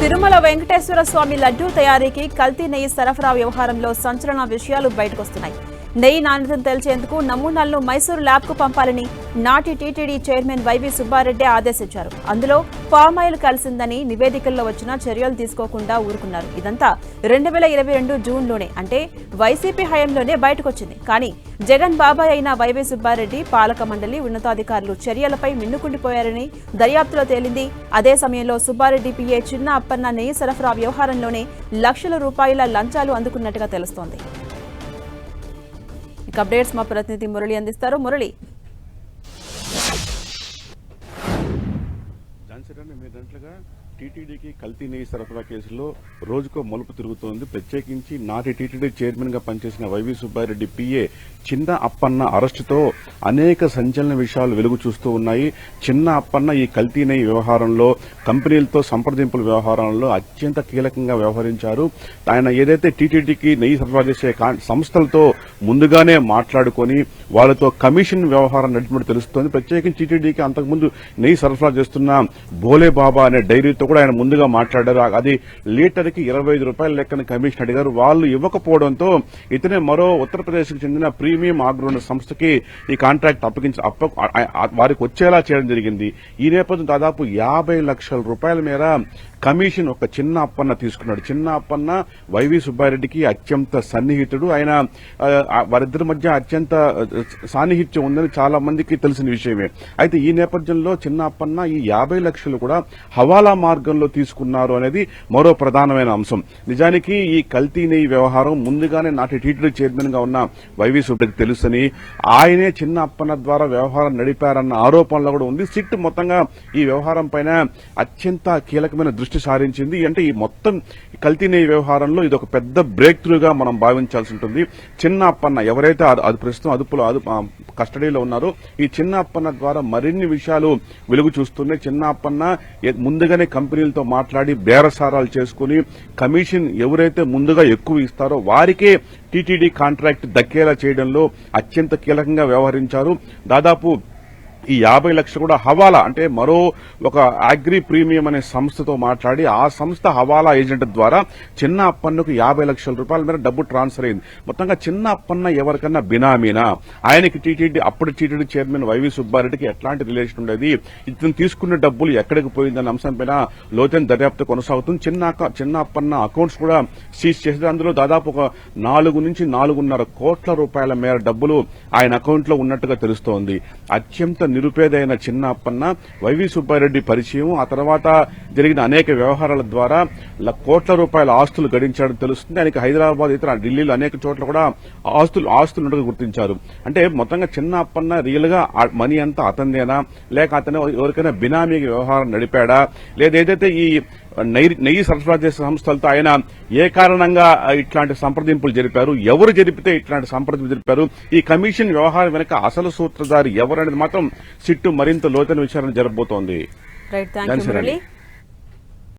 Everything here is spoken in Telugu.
తిరుమల వెంకటేశ్వర స్వామి లడ్డూ తయారీకి కల్తీ నెయ్యి సరఫరా వ్యవహారంలో సంచలన విషయాలు బయటకొస్తున్నాయి. నెయ్యి నాణ్యతను తెలిసేందుకు నమూనాలను మైసూరు ల్యాబ్కు పంపాలని నాటి టీటీడీ చైర్మన్ వైవి సుబ్బారెడ్డి ఆదేశించారు. అందులో పామాయిల్ కలిసిందని నివేదికల్లో వచ్చిన చర్యలు తీసుకోకుండా ఊరుకున్నారు. ఇదంతా రెండు వేల ఇరవై రెండు జూన్లోనే అంటే వైసీపీ హయాంలోనే బయటకొచ్చింది. కానీ జగన్ బాబాయ్ అయిన వైవి సుబ్బారెడ్డి పాలక మండలి ఉన్నతాధికారులు చర్యలపై మిన్నుకుండిపోయారని దర్యాప్తులో తేలింది. అదే సమయంలో సుబ్బారెడ్డి పిఏ చిన్న అప్పన్న నెయ్యి సరఫరా వ్యవహారంలోనే లక్షల రూపాయల లంచాలు అందుకున్నట్టుగా తెలుస్తోంది. ఇక అప్డేట్స్ మా ప్రతినిధి మురళి అందిస్తారు. మురళి. ఝాన్సీరావు మీదంట్లుగా టీటీడీకి కల్తీ నెయ్యి సరఫరా కేసులో రోజుకో మలుపు తిరుగుతోంది. ప్రత్యేకించి నాటి టీటీడీ చైర్మన్గా పనిచేసిన వైవి సుబ్బారెడ్డి పిఏ చిన్న అప్పన్న అరెస్టుతో అనేక సంచలన విషయాలు వెలుగు చూస్తూ ఉన్నాయి. చిన్న అప్పన్న ఈ కల్తీ నెయ్యి వ్యవహారంలో కంపెనీలతో సంప్రదింపుల వ్యవహారంలో అత్యంత కీలకంగా వ్యవహరించారు. ఆయన ఏదైతే టీటీడీకి నెయ్యి సరఫరా చేసే కా- సంస్థలతో ముందుగానే మాట్లాడుకొని వాళ్ళతో కమిషన్ వ్యవహారం నడిపినట్టు తెలుస్తోంది. ప్రత్యేకించి టీటీడీకి అంతకుముందు నెయ్యి సరఫరా చేస్తున్న భోలే బాబా అనే డైరీతో కూడా ఆయన ముందుగా మాట్లాడారు. అది లీటర్కి ఇరవై ఐదు రూపాయల లెక్కన కమిషన్ అడిగారు. వాళ్ళు ఇవ్వకపోవడంతో ఇతనే మరో ఉత్తరప్రదేశ్కి చెందిన ప్రీమియం ఆగ్రోన్ సంస్థకి ఈ కాంట్రాక్ట్ అప్పగించి అప్ప వారికి వచ్చేలా చేయడం జరిగింది. ఈ నేపథ్యం దాదాపు యాభై లక్షల రూపాయల మేర కమిషన్ ఒక చిన్న అప్పన్న తీసుకున్నాడు. చిన్న అప్పన్న వైవి సుబ్బారెడ్డికి అత్యంత సన్నిహితుడు. ఆయన వారిద్దరి మధ్య అత్యంత సాన్నిహిత్యం ఉందని చాలా మందికి తెలిసిన విషయమే. అయితే ఈ నేపథ్యంలో చిన్న అప్పన్న ఈ యాభై లక్షలు కూడా హవాలా మార్గంలో తీసుకున్నారు అనేది మరో ప్రధానమైన అంశం. నిజానికి ఈ కల్తీ నెయ్యి వ్యవహారం ముందుగానే నాటి టీటీడీ చైర్మన్గా ఉన్న వైవి సుబ్రకి తెలుసని ఆయనే చిన్న అప్పన్న ద్వారా వ్యవహారం నడిపారన్న ఆరోపణలు కూడా ఉంది. సిట్ మొత్తంగా ఈ వ్యవహారం పైన అత్యంత కీలకమైన దృష్టి సారించింది. అంటే ఈ మొత్తం కల్తీ నెయ్యి వ్యవహారంలో ఇది ఒక పెద్ద బ్రేక్ త్రూగా మనం భావించాల్సి ఉంటుంది. చిన్న అప్పన్న ఎవరైతే అది- అది ప్రస్తుతం అదుపులో కస్టడీలో ఉన్నారో ఈ చిన్న అప్పన్న ద్వారా మరిన్ని విషయాలు వెలుగు చూస్తున్నాయి చిన్న అప్పన్న ముందుగానే కంపెనీ కంపెనీలతో మాట్లాడి బేరసారాలు చేసుకుని కమిషన్ ఎవరైతే ముందుగా ఎక్కువ ఇస్తారో వారికే టీటీడీ కాంట్రాక్ట్ దక్కేలా చేయడంలో అత్యంత కీలకంగా వ్యవహరించారు. దాదాపు ఈ యాభై లక్షలు కూడా హవాలా అంటే మరో ఒక అగ్రి ప్రీమియం అనే సంస్థతో మాట్లాడి ఆ సంస్థ హవాలా ఏజెంట్ ద్వారా చిన్న అప్పన్నకు యాభై లక్షల రూపాయల మేర డబ్బు ట్రాన్స్ఫర్ అయింది. మొత్తంగా చిన్న అప్పన్న ఎవరికన్నా బినామీనా? ఆయనకి టీటీడీ అప్పుడు టీటీడీ చైర్మన్ వైవి సుబ్బారెడ్డికి ఎట్లాంటి రిలేషన్ ఉండేది? ఇతను తీసుకున్న డబ్బులు ఎక్కడికి పోయిందన్న అంశంపైన లోతైన దర్యాప్తు కొనసాగుతుంది. చిన్న చిన్న అప్పన్న అకౌంట్స్ కూడా సీజ్ చేసి అందులో దాదాపు ఒక నాలుగు నుంచి నాలుగున్నర కోట్ల రూపాయల మేర డబ్బులు ఆయన అకౌంట్లో ఉన్నట్టుగా తెలుస్తోంది. అత్యంత నిరుపేదైన చిన్న అప్పన్న వైవి సుబ్బారెడ్డి పరిచయం. ఆ తర్వాత జరిగిన అనేక వ్యవహారాల ద్వారా కోట్ల రూపాయల ఆస్తులు గడించాడని తెలుస్తుంది. ఆయనకి హైదరాబాద్ ఇతర ఢిల్లీలో అనేక చోట్ల కూడా ఆస్తులు ఆస్తులు గుర్తించారు. అంటే మొత్తంగా చిన్న అప్పన్న రియల్గా మనీ అంతా అతందేనా లేక అతను ఎవరికైనా బినామీ వ్యవహారం నడిపాడా? లేదా ఏదైతే ఈ నెయ్యి సరఫరా చేసే సంస్థలతో ఆయన ఏ కారణంగా ఇట్లాంటి సంప్రదింపులు జరిపారు? ఎవరు జరిపితే ఇట్లాంటి సంప్రదింపులు జరిపారు? ఈ కమిషన్ వ్యవహారం వెనక అసలు సూత్రధారి ఎవరనేది మాత్రం సిట్టు మరింత లోతైన విచారణ జరగబోతోంది.